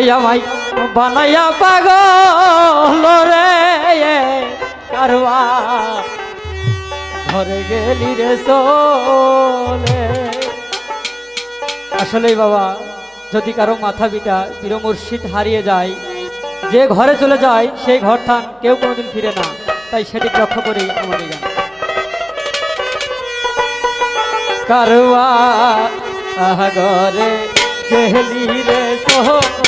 তুই আমায় বানাইয়া পাগল রে কারবা ঘরে গেলি রে সোলে আসলেই বাবা, যদি কারও মাথা পিটা, পীর মুর্শিদ হারিয়ে যায়, যে ঘরে চলে যায়, সেই ঘর থান কেউ কোনোদিন ফিরে না। তাই সেটি লক্ষ্য করে আমাদের যান কারবা ঘরে গেলি রে সোলে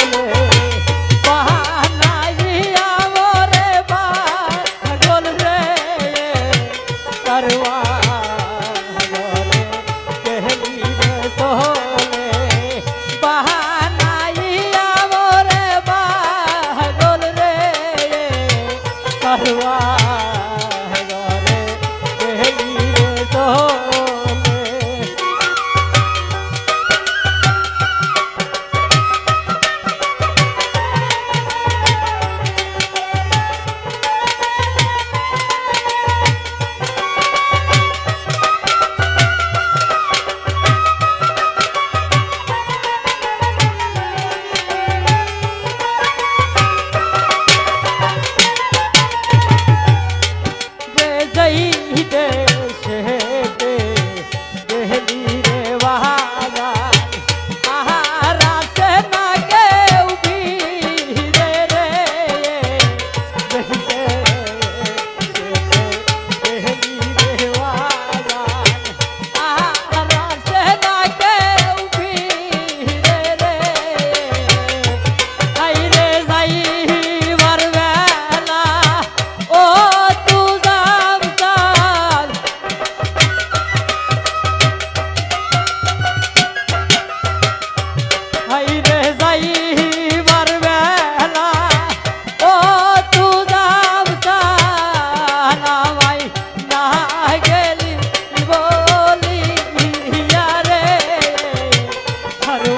करवा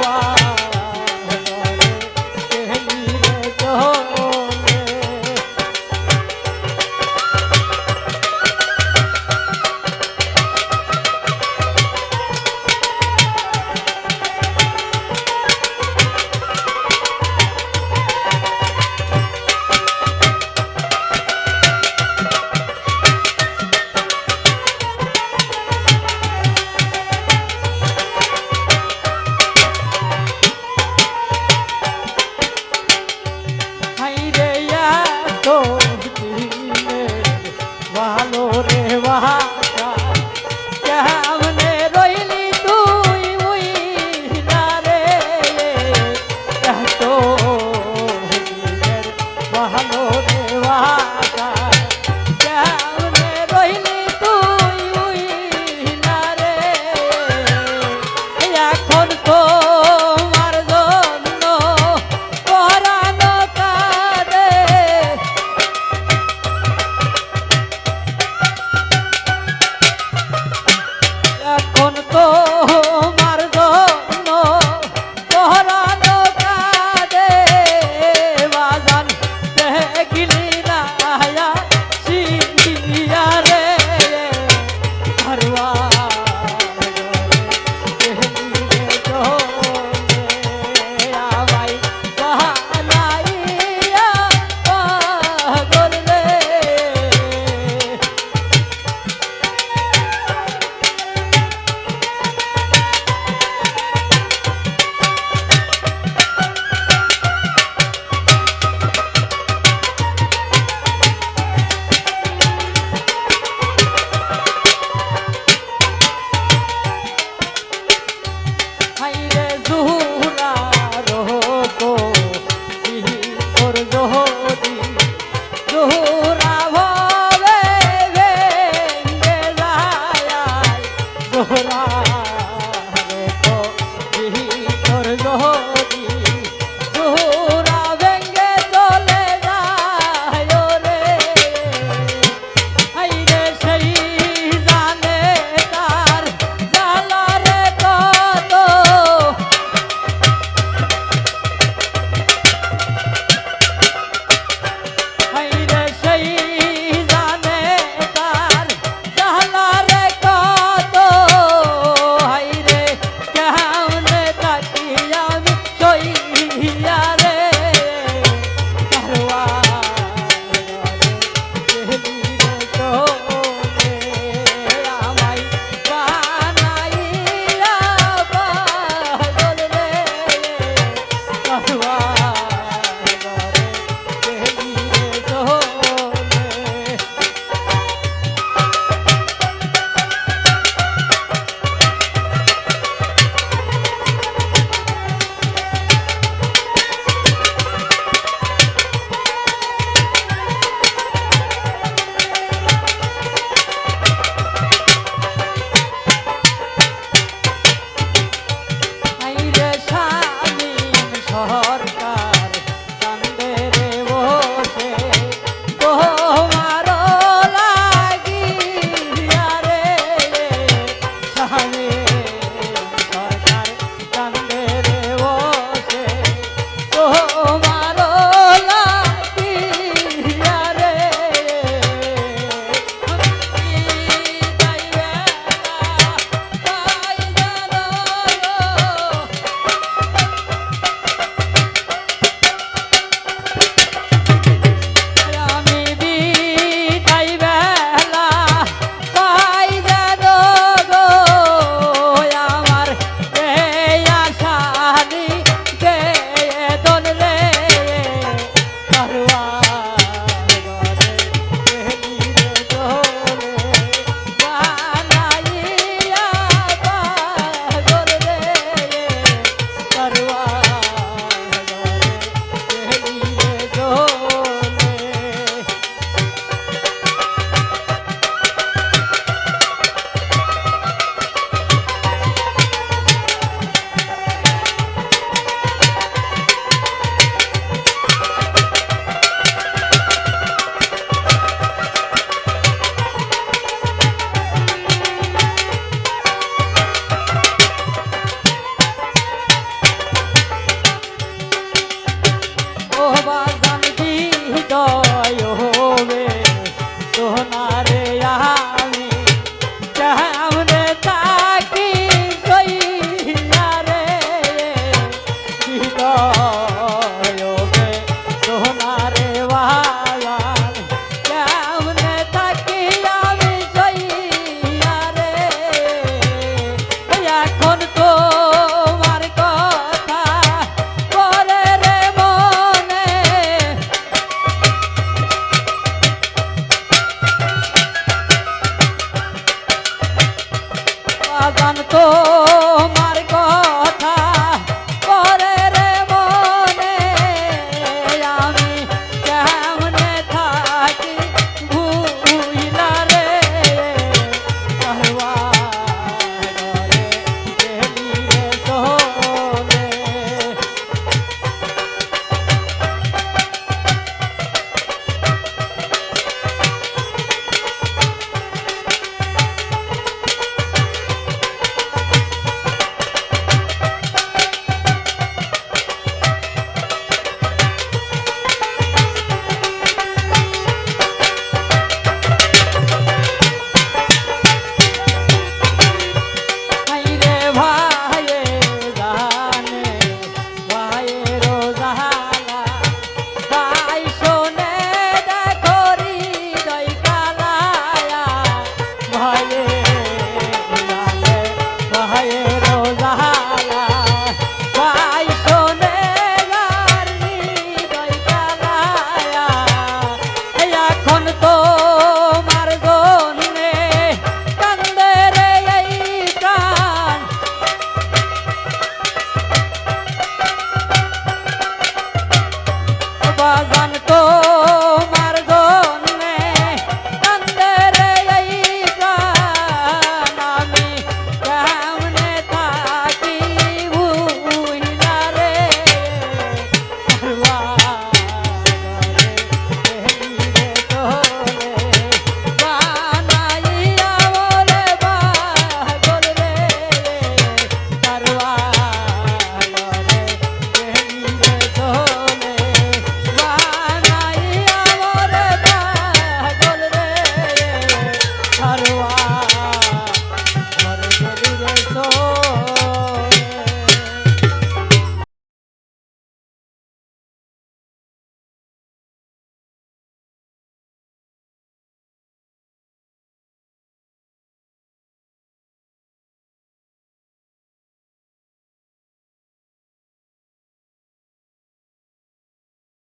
are. રેવા